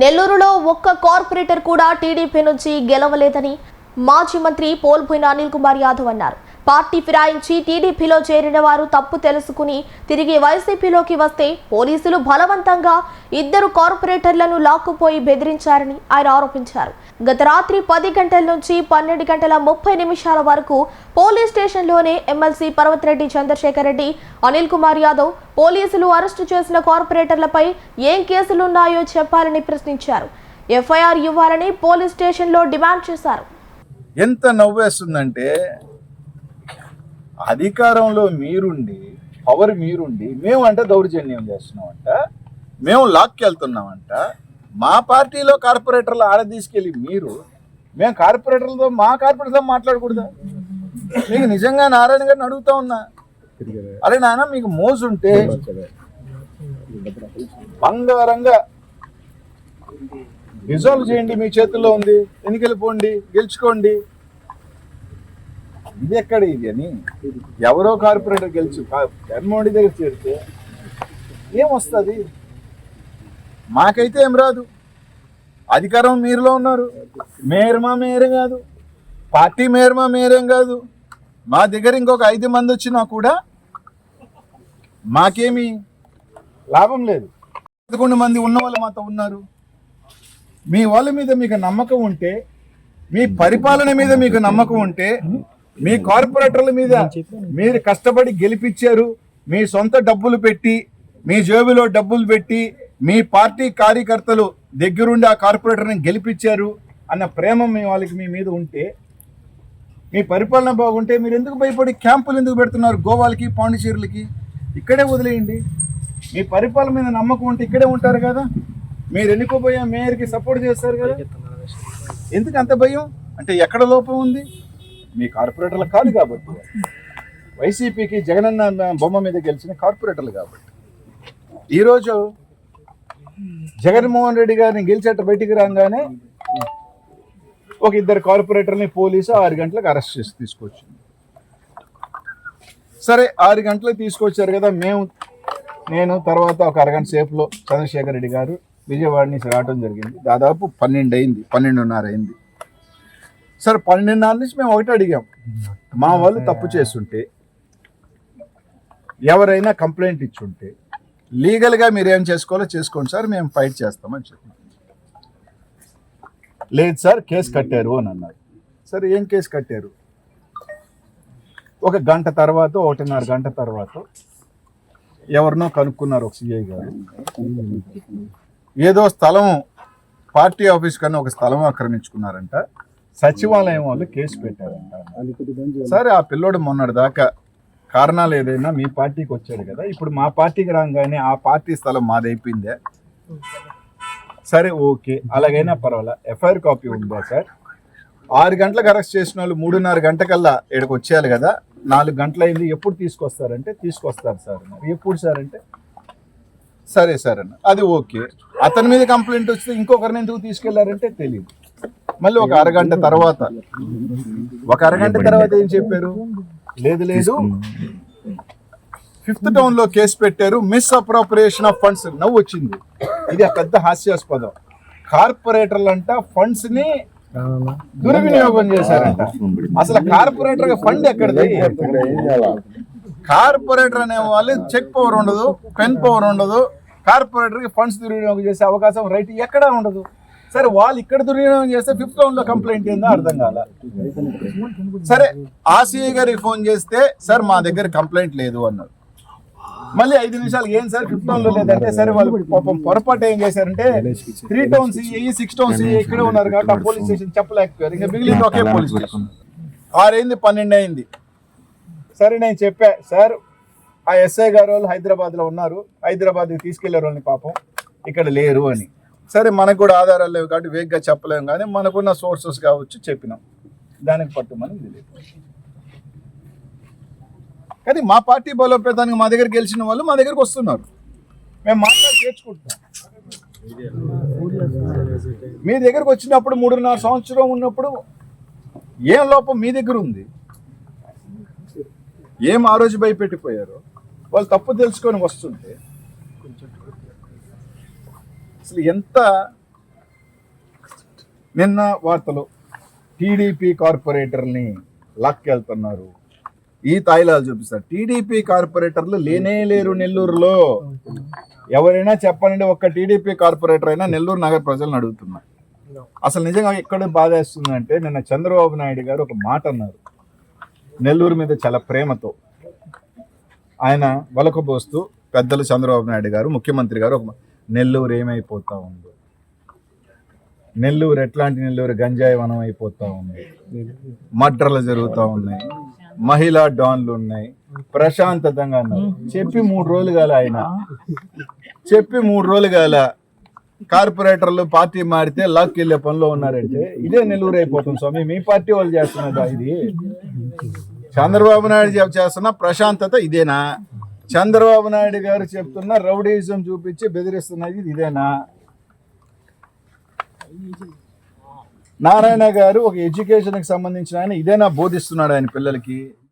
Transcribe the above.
నెల్లూరులో ఒక్క కార్పొరేటర్ కూడా టీడీపీ నుంచి గెలవలేదని మాజీ మంత్రి పోల్పోయిన అనిల్ కుమార్ యాదవ్ అన్నారు. పార్టీ ఫిరాయించి టీడీపీలో చేరిన వారు తప్పు తెలుసుకుని తిరిగి వైసీపీలోకి వస్తే పోలీసులు బలవంతంగా ఇద్దరు కార్పొరేటర్లను లాక్కుపోయి బెదిరించారని ఆయన ఆరోపించారు. గత రాత్రి పది గంటల నుంచి పన్నెండు గంటల ముప్పై నిమిషాల వరకు పోలీస్ స్టేషన్లోనే ఎమ్మెల్సీ పర్వతిరెడ్డి చంద్రశేఖర్ రెడ్డి అనిల్ కుమార్ యాదవ్ పోలీసులు అరెస్టు చేసిన కార్పొరేటర్లపై ఏం కేసులున్నాయో చెప్పాలని ప్రశ్నించారు. ఎఫ్ఐఆర్ ఇవ్వాలని పోలీస్ స్టేషన్లో డిమాండ్ చేశారు. ఎంత నవ్వేస్తుందంటే అధికారంలో మీరుండి పవర్ మీరుండి మేము అంటే దౌర్జన్యం చేస్తున్నామంట మేము లాక్కి వెళ్తున్నామంట మా పార్టీలో కార్పొరేటర్లు ఆడ తీసుకెళ్ళి మీరు మేము కార్పొరేటర్లతో మా కార్పొరేటర్తో మాట్లాడకూడదా? మీకు నిజంగా నారాయణ గారిని అడుగుతా ఉన్నా. అరే నాన్న మీకు మోజుంటే బంగారంగా రిజాల్వ్ చేయండి మీ చేతుల్లో ఉంది. ఎన్నికలు పోండి గెలుచుకోండి. ఇది ఎక్కడ ఇది అని ఎవరో కార్పొరేటర్ గెలిచి జగన్మోహన్ రెడ్డి దగ్గర చేరితే ఏమొస్తుంది? మాకైతే ఏం రాదు. అధికారం మీరులో ఉన్నారు. మేయర్ మా మేయర్ కాదు. పార్టీ మేయర్ మా మేయరేం కాదు. మా దగ్గర ఇంకొక ఐదు మంది వచ్చినా కూడా మాకేమీ లాభం లేదు. పదకొండు మంది ఉన్న వాళ్ళు మాతో ఉన్నారు. మీ వాళ్ళ మీద మీకు నమ్మకం ఉంటే మీ పరిపాలన మీద మీకు నమ్మకం ఉంటే మీ కార్పొరేటర్ల మీద మీరు కష్టపడి గెలిపించారు మీ సొంత డబ్బులు పెట్టి మీ జేబులో డబ్బులు పెట్టి మీ పార్టీ కార్యకర్తలు దగ్గరుండి ఆ కార్పొరేటర్ని గెలిపించారు అన్న ప్రేమ మీ వాళ్ళకి మీ మీద ఉంటే మీ పరిపాలన బాగుంటే మీరు ఎందుకు భయపడి క్యాంపులు ఎందుకు పెడుతున్నారు గోవాలకి పాండిచేరులకి ఇక్కడే వదిలేయండి. మీ పరిపాలన మీద నమ్మకం ఉంటే ఇక్కడే ఉంటారు కదా. మీరు ఎన్నుకోబోయే మేయర్కి సపోర్ట్ చేస్తారు కదా. ఎందుకు అంత భయం? అంటే ఎక్కడ లోపం ఉంది? మీ కార్పొరేటర్లు కాదు కాబట్టి. వైసీపీకి జగనన్న బొమ్మ మీద గెలిచిన కార్పొరేటర్లు కాబట్టి. ఈరోజు జగన్మోహన్ రెడ్డి గారిని గెలిచేట బయటికి రాగానే ఒక ఇద్దరు కార్పొరేటర్ని పోలీసు ఆరు గంటలకు అరెస్ట్ చేసి తీసుకొచ్చింది. సరే ఆరు గంటలకు తీసుకొచ్చారు కదా మేము నేను తర్వాత ఒక అరగంట సేపులో చంద్రశేఖర్ రెడ్డి గారు విజయవాడ నుంచి రావడం జరిగింది. దాదాపు పన్నెండు అయింది పన్నెండున్నర అయింది. సరే పన్నెండున్నర నుంచి మేము ఒకటి అడిగాం. మా వాళ్ళు తప్పు చేస్తుంటే ఎవరైనా కంప్లైంట్ ఇచ్చుంటే లీగల్గా మీరు ఏం చేసుకోవాలో చేసుకోండి సార్ మేము ఫైట్ చేస్తామని చెప్పి. లేదు సార్ కేసు కట్టారు అని అన్నారు. సరే ఏం కేసు కట్టారు? ఒక గంట తర్వాత ఒకటిన్నర గంట తర్వాత ఎవరినో కనుక్కున్నారు ఒక సిఐ గారు. ఏదో స్థలం పార్టీ ఆఫీస్ కన్నా ఒక స్థలం ఆక్రమించుకున్నారంట. సచివాలయం వాళ్ళు కేసు పెట్టారంట. సరే ఆ పిల్లోడు మొన్నటి దాకా కారణాలు ఏదైనా మీ పార్టీకి వచ్చాడు కదా ఇప్పుడు మా పార్టీకి రాగానే ఆ పార్టీ స్థలం మాదైపోయిందే. సరే ఓకే. అలాగైనా పర్వాలా. ఎఫ్ఐఆర్ కాపీ ఉందా సార్? ఆరు గంటలకు అరెస్ట్ చేసిన వాళ్ళు మూడున్నర గంటకల్లా ఇక్కడికి వచ్చేయాలి కదా నాలుగు గంటలైంది. ఎప్పుడు తీసుకొస్తారంటే తీసుకొస్తారు సార్. ఎప్పుడు సార్ అంటే? సరే సార్ అన్న. అది ఓకే. అతని మీద కంప్లైంట్ వస్తే ఇంకొకరిని ఎందుకు తీసుకెళ్ళారంటే తెలియదు మళ్ళీ ఒక అరగంట తర్వాత. ఒక అరగంట తర్వాత ఏం చెప్పారు? లేదు లేదు. ఫిఫ్త్ టౌన్లో కేసు పెట్టారు. Misappropriation of funds. నవ్వు వచ్చింది. ఇది పెద్ద హాస్యాస్పదం. కార్పొరేటర్లు అంట ఫండ్స్ని దుర్వినియోగం చేశారంట. అసలు కార్పొరేటర్ ఫండ్ ఎక్కడ కార్పొరేటర్ అనే వాళ్ళు చెక్ పవర్ ఉండదు పెన్ పవర్ ఉండదు. కార్పొరేటర్కి ఫండ్స్ దుర్వినియోగం చేసే అవకాశం రైట్ ఎక్కడా ఉండదు. సరే వాళ్ళు ఇక్కడ దుర్వినియోగం చేస్తే ఫిఫ్త్ రౌండ్లో కంప్లైంట్ ఏందో అర్థం కాల. సరే ఆర్సీఐ గారికి ఫోన్ చేస్తే సార్ మా దగ్గర కంప్లైంట్ లేదు అన్నారు మళ్ళీ ఐదు నిమిషాలు ఏం సార్ ఫిఫ్త్ టౌన్లో లేదంటే సరే వాళ్ళు పాపం పొరపాటు ఏం చేశారంటే three town CI six town CI ఇక్కడే ఉన్నారు కాబట్టి ఆ పోలీస్ స్టేషన్ చెప్పలేకపోయారు. ఇంకా మిగిలింది ఒకే పోలీస్ స్టేషన్ ఆరైంది పన్నెండు అయింది. సరే నేను చెప్పా సార్ ఆ ఎస్ఐ గారు వాళ్ళు హైదరాబాద్లో ఉన్నారు. హైదరాబాద్ తీసుకెళ్ళారు వాళ్ళని పాపం ఇక్కడ లేరు అని. సరే మనకు కూడా ఆధారాలు లేవు కాబట్టి వేగ్గా చెప్పలేము కానీ మనకున్న సోర్సెస్ కావచ్చు చెప్పినాం. దానికి పట్టుమని ఇది కానీ మా పార్టీ బలోపేతానికి మా దగ్గర గెలిచిన వాళ్ళు మా దగ్గరకు వస్తున్నారు. మేము మాట్లాడి చేర్చుకుంటున్నాం. మీ దగ్గరకు వచ్చినప్పుడు మూడున్నర సంవత్సరం ఉన్నప్పుడు ఏం లోపం మీ దగ్గర ఉంది? ఏం ఆ రోజు భయపెట్టిపోయారో? వాళ్ళు తప్పు తెలుసుకొని వస్తుంటే అసలు ఎంత నిన్న వార్తలు టీడీపీ కార్పొరేటర్ని లాక్కెళ్తున్నారు. ఈ తాయిలాలు చూపిస్తారు. టీడీపీ కార్పొరేటర్లు లేనే లేరు నెల్లూరులో. ఎవరైనా చెప్పనండి ఒక్క టీడీపీ కార్పొరేటర్ అయినా నెల్లూరు నగర ప్రజలను అడుగుతున్నారు అసలు నిజంగా ఎక్కడ బాధేస్తుందంటే నిన్న చంద్రబాబు నాయుడు గారు ఒక మాట అన్నారు. నెల్లూరు మీద చాలా ప్రేమతో. ఆయన వలకబోస్తూ పెద్దలు చంద్రబాబు నాయుడు గారు ముఖ్యమంత్రి గారు ఒక నెల్లూరు ఏమైపోతా ఉంది? నెల్లూరు ఎట్లాంటి నెల్లూరు గంజాయి వనం అయిపోతా ఉంది? మడ్రలు జరుగుతూ ఉన్నాయి. మహిళా డాన్లు ఉన్నాయి. ప్రశాంతతంగా చెప్పి మూడు రోజులు కాల ఆయన. చెప్పి మూడు రోజులు కాల కార్పొరేటర్లు పార్టీ మారితే లాక్కి వెళ్ళే పనిలో ఉన్నారంటే ఇదే నెల్లూరు అయిపోతుంది స్వామి. మీ పార్టీ వాళ్ళు చేస్తున్నదా ఇది? చంద్రబాబు నాయుడు చేస్తున్న ప్రశాంతత ఇదేనా? చంద్రబాబు నాయుడు గారు చెప్తున్న రౌడీజం చూపించి బెదిరిస్తున్నది ఇదేనా? నారాయణ గారు ఒక ఎడ్యుకేషన్కి సంబంధించిన ఆయన ఇదేనా బోధిస్తున్నాడు ఆయన పిల్లలకి?